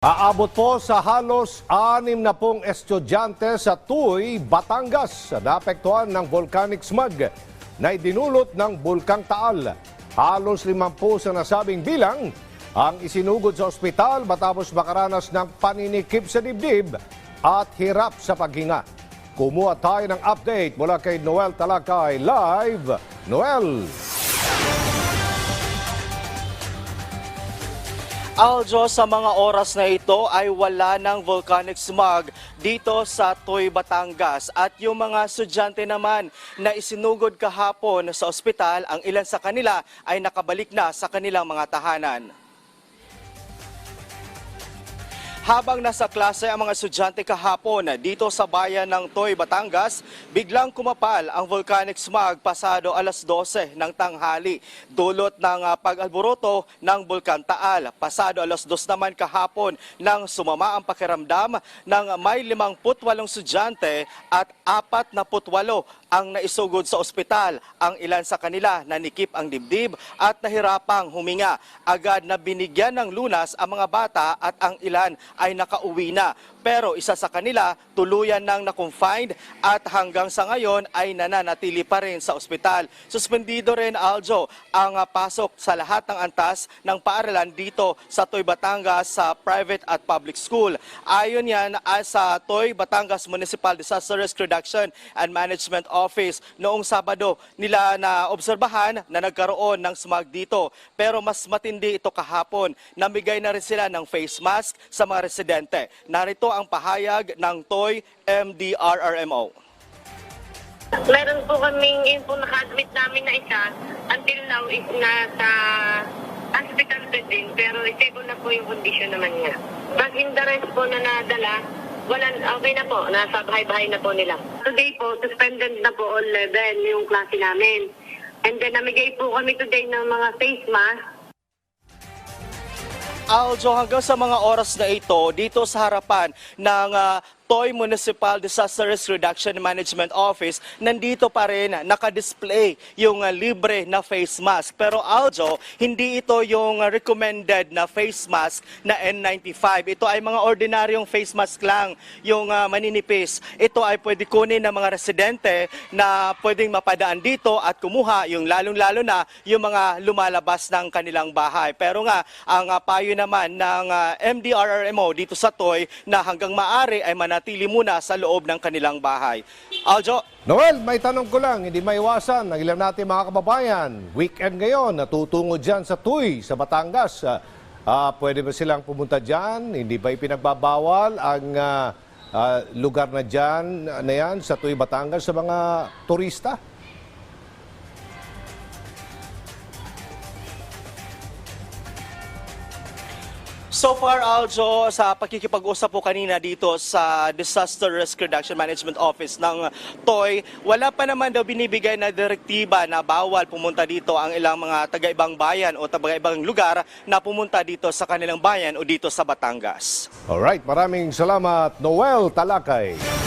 Aabot po sa halos anim na pong estudyante sa Tuy, Batangas sa naapektuhan ng volcanic smog na idinulot ng Bulkang Taal. Halos limampu sa nasabing bilang ang isinugod sa ospital matapos makaranas ng paninikip sa dibdib at hirap sa paghinga. Kumuha tayo ng update mula kay Noel Talakay live. Noel! Aljo, sa mga oras na ito ay wala ng volcanic smog dito sa Tuy, Batangas. At yung mga estudyante naman na isinugod kahapon sa ospital, ang ilan sa kanila ay nakabalik na sa kanilang mga tahanan. Habang nasa klase ang mga estudyante kahapon dito sa bayan ng Toy, Batangas, biglang kumapal ang volcanic smog pasado alas 12 ng tanghali. Dulot ng ah, pag-alboroto ng Bulkan Taal. Pasado alas 2 naman kahapon nang sumama ang pakiramdam ng may 58 estudyante at 48 ang naisugod sa ospital. Ang ilan sa kanila nanikip ang dibdib at nahirapang huminga. Agad na binigyan ng lunas ang mga bata at ang ilan ay nakauwi na. Pero isa sa kanila tuluyan nang na-confined at hanggang sa ngayon ay nananatili pa rin sa ospital. Suspendido rin Aljo ang ah, pasok sa lahat ng antas ng paaralan dito sa Toy Batangas sa private at public school. Ayon yan ah, sa Toy Batangas Municipal Disaster Risk Reduction and Management Office noong Sabado nila na obserbahan na nagkaroon ng smog dito. Pero mas matindi ito kahapon. Namigay na rin sila ng face mask sa mga residente. Narito ang pahayag ng Toy MDRRMO. Meron po kaming yun po naka-admit namin na isa. Until now is nasa hospital bed din. Pero stable na po yung condition naman niya. But in the rest po na nadala, wala, okay na po. Nasa bahay-bahay na po nila. Today po, suspended na po all level yung klase namin. And then namigay po kami today ng mga face mask Aljo, hanggang sa mga oras na ito, dito sa harapan ng ah, Toy Municipal Disaster Risk Reduction Management Office, nandito pa rin naka-display yung ah, libre na face mask. Pero Aljo, hindi ito yung ah, recommended na face mask na N95. Ito ay mga ordinaryong face mask lang, yung ah, maninipis. Ito ay pwede kunin ng mga residente na pwedeng mapadaan dito at kumuha yung lalong-lalo na yung mga lumalabas ng kanilang bahay. Pero nga, ang payo naman ng MDRRMO dito sa Toy na hanggang maari ay manatili muna sa loob ng kanilang bahay. Aljo, Noel, may tanong ko lang, hindi maiwasan ng ilan natin mga kababayan. Weekend ngayon, natutungo dyan sa Tuy, sa Batangas. Ah, pwede ba silang pumunta dyan? Hindi ba ipinagbabawal ang ah, ah, lugar na dyan, na yan, sa Tuy, Batangas, sa mga turista? So far, Aljo, sa pakikipag-usap po kanina dito sa Disaster Risk Reduction Management Office ng TOY, wala pa naman daw binibigay na direktiba na bawal pumunta dito ang ilang mga taga-ibang bayan o taga-ibang lugar na pumunta dito sa kanilang bayan o dito sa Batangas. Alright, maraming salamat, Noel Talakay.